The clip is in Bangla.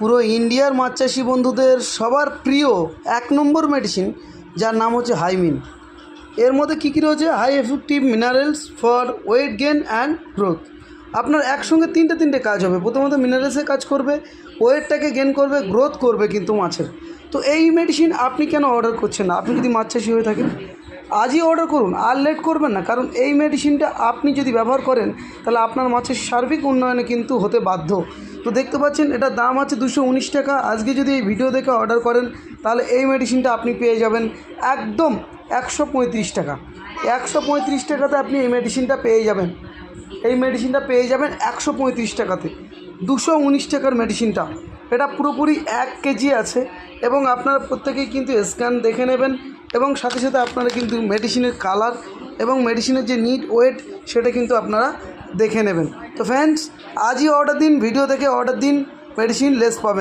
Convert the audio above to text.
পুরো ইন্ডিয়ার মাছ চাষি বন্ধুদের সবার প্রিয় এক নম্বর মেডিসিন যার নাম হচ্ছে হাইমিন। এর মধ্যে কী কী রয়েছে? High effective minerals for weight gain and growth আপনার একসঙ্গে তিনটে তিনটে কাজ হবে। প্রথমত মিনারেলসে কাজ করবে ওয়েটটাকে গেন করবে গ্রোথ করবে কিন্তু মাছের। তো এই মেডিসিন আপনি কেন অর্ডার করছেন না? আপনি যদি মাছ চাষি হয়ে থাকেন, আজই অর্ডার করুন। আর লেট করবেন না, কারণ এই মেডিসিনটা আপনি যদি ব্যবহার করেন, তাহলে আপনার মাছের সার্বিক উন্নয়নে কিন্তু হতে বাধ্য। তো দেখতে পাচ্ছেন এটার দাম আছে দুশো টাকা। আজকে যদি এই ভিডিও দেখে অর্ডার করেন, তাহলে এই মেডিসিনটা আপনি পেয়ে যাবেন একদম একশো পঁয়ত্রিশ টাকা। একশো পঁয়ত্রিশ টাকাতে আপনি এই মেডিসিনটা পেয়ে যাবেন। এই মেডিসিনটা পেয়ে যাবেন একশো পঁয়ত্রিশ টাকাতে। দুশো টাকার মেডিসিনটা এটা পুরোপুরি এক কেজি আছে এবং আপনারা প্রত্যেকেই কিন্তু স্ক্যান দেখে নেবেন এবং সাথে সাথে আপনারা কিন্তু মেডিসিনের কালার এবং মেডিসিনের যে নিট ওয়েট সেটা কিন্তু আপনারা দেখে নেবেন। তো ফ্রেন্ডস আজই অর্ডার দিন ভিডিও দেখে অর্ডার দিন মেডিসিন লেস পাবেন।